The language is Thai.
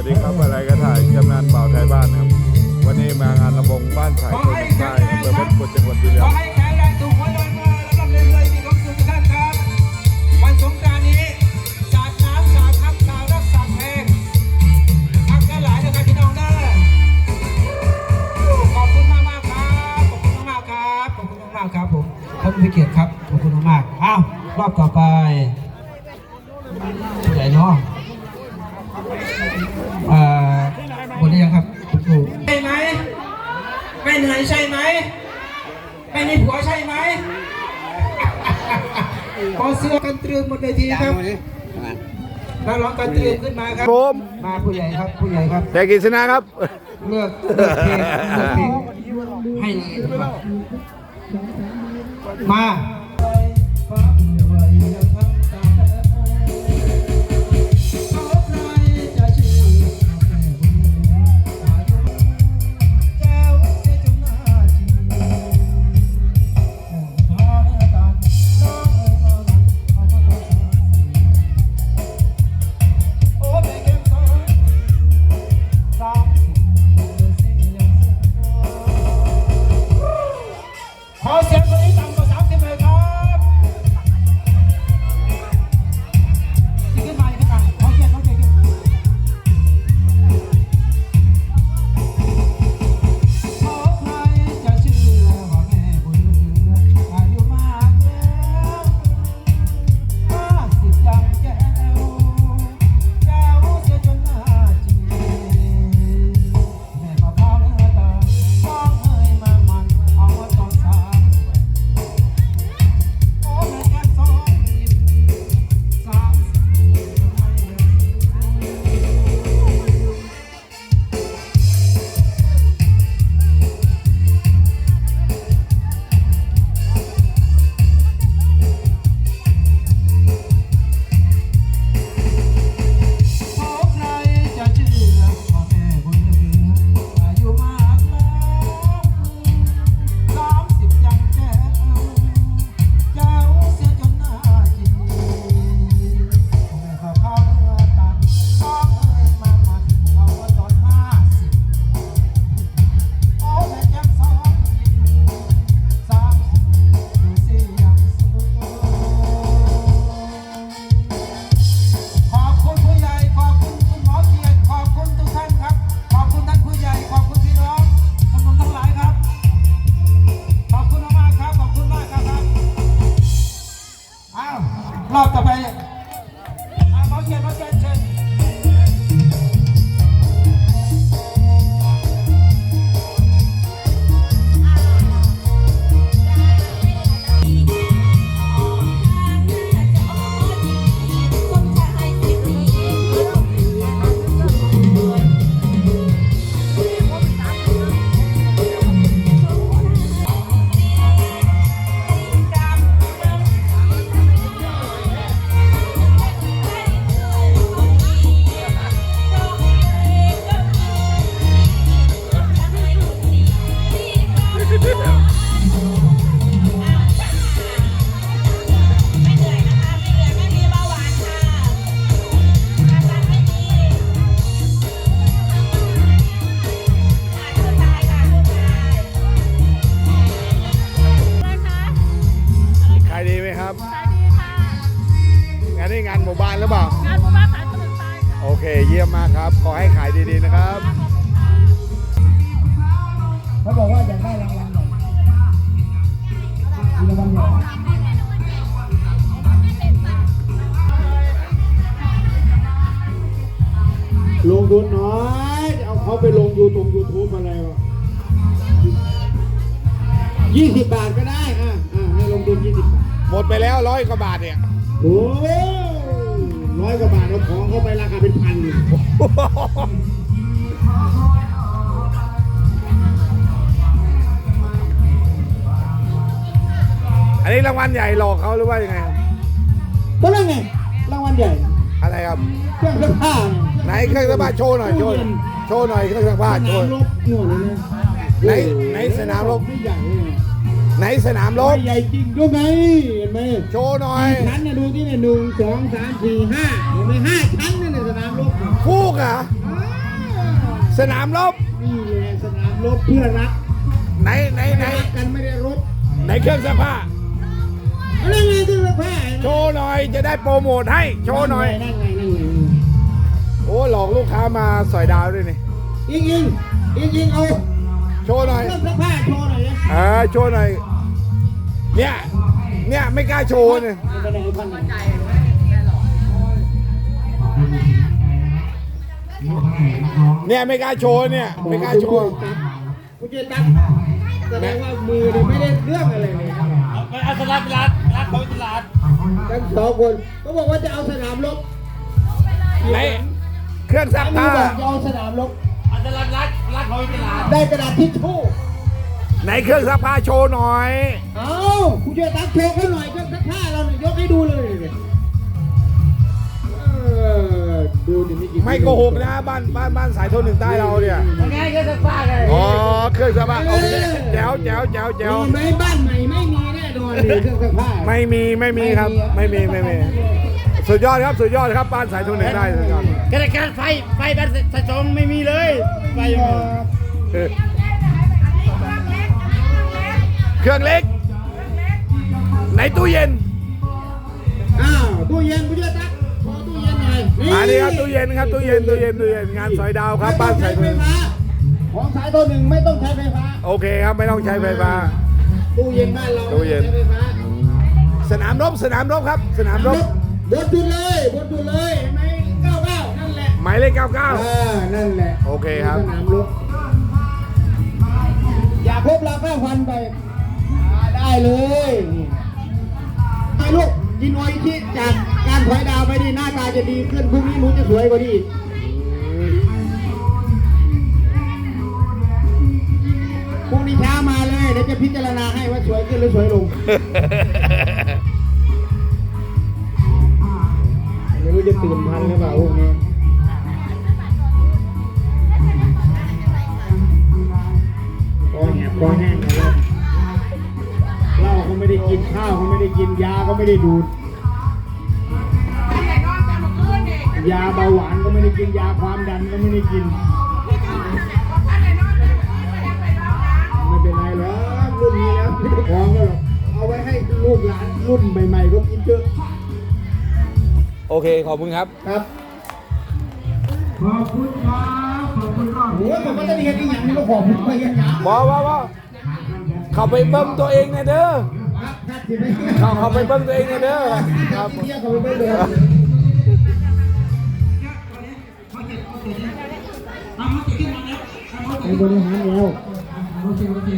วัสดีครับอะไรก็ถ่ายจำนานเป่าไทยบ้านครับ วันนี้มางานระบงบ้านไผ่คนใต้อำเภอเพชรบุรีจังหวัดบุรีรัอมย์ เหนื่อยใช่ไหมไม่มีผัวใช่ไหมขอเสื้อกันตรึมบนเวทีครับนักร้องกันตรึมขึ้นมาครับผมมาผู้ใหญ่ครับผู้ใหญ่ครับแต่กิษณะครับเลือกเลือกเพลงเลือกเพลงให้เลยครับมา รอ ลงทุนน้อย เอาเขาไปลงยูทูบยูทูบอะไรวะยี่สิบบาทก็ได้อะอะให้ลงทุนยี่สิบบาท หมดไปแล้วร้อยกว่าบาทเนี่ย โอ้ร้อยกว่าบาทเอาของเขาไปราคาเป็นพันอยู่อันนี้รางวัลใหญ่หลอกเขาหรือว่ายังไงครับก็นั่นไงรางวัลใหญ่ อะไรครับ เครื่องซักผ้าไหนเครื่องซักผ้าโชว์หน่อยโชว์หน่อยโชว์หน่อยเครื่องซักผ้าสโชนามว์รบหน่วยเลยนะไหนโอ้โไหนสนามรบ ไม่ใหญ่เลยไหนสนามรบไม่ใหญ่จริงด้วยไงเห็นไหมโชว์หน่อยกี่ชั้นเนี่ยดูที่เนี่ยหนึ่งสองสามสี่ห้าเห็นไหมห้าชั้นเนี่ยในสนามรบเนี่ยฟูกเหรอะอ้าสนามรบ นี่แหละสนามรบเพื่อรักไหนไหนไหนรักกันไม่ได้รบไหนเครื่องซักผ้า อะไรไงที่เราแพ้โชว์หน่อยจะได้โปรโมทให้โชว์หน่อย นั่งไงนั่งไงโอ้หลอกลูกค้ามาสอยดาวด้วยนี่ ยิงยิงยิงยิงเอาโชว์หน่อยเครื่องซักผ้าโชว์หน่อยนะเออโชว์หน่อย เนี่ย เนี่ยไม่กล้าโชว์เนี่ยไม่เป็นไรพันหนึ่งเนี่ยไม่กล้าโชว์เนี่ย ไม่กล้าโชว์ คุณเจตั๊กแสดงว่ามือเนี่ยไม่ได้เรื่องอะไรเลยมันเอาสลัดรัดรัดเขาตลาดทั้งสองคนก็บอกว่าจะเอาสนามรบไหน เครื่องซักมีผ้าบอกจะเอาสนามรบเอาสลัดรัดรัดเขาตลาดได้กระดาษทิชชู่ไหนเครื่องซักผ้าโชว์หน่อย เอาคุณเจตั๊กโชว์เขาหน่อยเครื่องซักผ้าเราเนี่ยยกให้ดูเลยเนี่ยเออดูดิมีกี่ไม่โกหกนะบ้านบ้านบ้านสายโทนหนึ่งใต้เราเนี่ยยังไงก็จะฟาดเลยอ๋อเครื่องซักผ้าโอเคแจ๋วแจ๋วแจ๋วแจ๋วมีไหมบ้านใหม่ไม่มีแน่นอนเลยเครื่องซักผ้าไม่มีไม่มีครับ ไม่มีไม่มี สุดยอดครับสุดยอดครับบ้านสายโทนหนึ่งใต้สุดยอดกระการไฟไฟบ้านสะสมไม่มีเลยไฟไม่มีเครื่องเล็กไหนตู้เย็นอ้าวตู้เย็นคุณเจตั๊กขอตู้เย็นหน่อยอันนี้ครับตู้เย็นครับตู้เย็นตู้เย็นตู้เย็นงานสอยดาวครับบ้านสายโทไฟนของสายตัวหนึ่งไม่ต้องใช้ไฟฟ้าโอเคครับไม่ต้องใช้ไฟฟ้าตู้เย็นบ้านเราตู้เย็นสนามรบสนามรบครับ สนามรบ บดดูเลยบดดูเลยเห็นไหมเก้าเก้านั่นแหละหมายเลขอ่า99นั่นแหละโอเคครับ สนามรบอยากครบราคาพันไปอ่าได้เลยนี่ไอ้ลูกยินโอยชิจากการถอยดาวไปนี่หน้าตาจะดีขึ้นพรุ่งนี้หนูจะสวยกว่านี้อีกพรุ่งนี้เช้ามาเลยเดี๋ยวจะพิจารณาให้ว่าสวยขึ้นหรือสวยลง ตื่นทันหรือเปล่าพวกนี้คอแหบคอแห้งนแล้วเหล้าก็ไม่ได้กินข้าวก็ไม่ได้กินยาก็ไม่ได้ดูด ยาเบาหวานก็ไม่ได้กินยาความดันก็ไม่ได้กิน ไม่เป็นไรหรอกรุ่นนี้แล้วไม่ได้ของก็หรอกเอาไว้ให้ลูกหลานรุ่นใหม่ๆก็กินเยอะ โอเค ขอบคุณครับ ครับขอบคุณครับขอบคุณครับโอ้ยผมก็จะเรียนอีกอย่างนี้ก็ขอบคุณไปยังไงบอว่าว่าเขาไปเบิ้มตัวเองนะเด้อครับครับที่ไม่เขาเขาไปเบิ้มตัวเองนะเด้อครับที่เที่ยวเขาไปเบิ่งเลยไอ้บริหารแล้วโอเคโอเค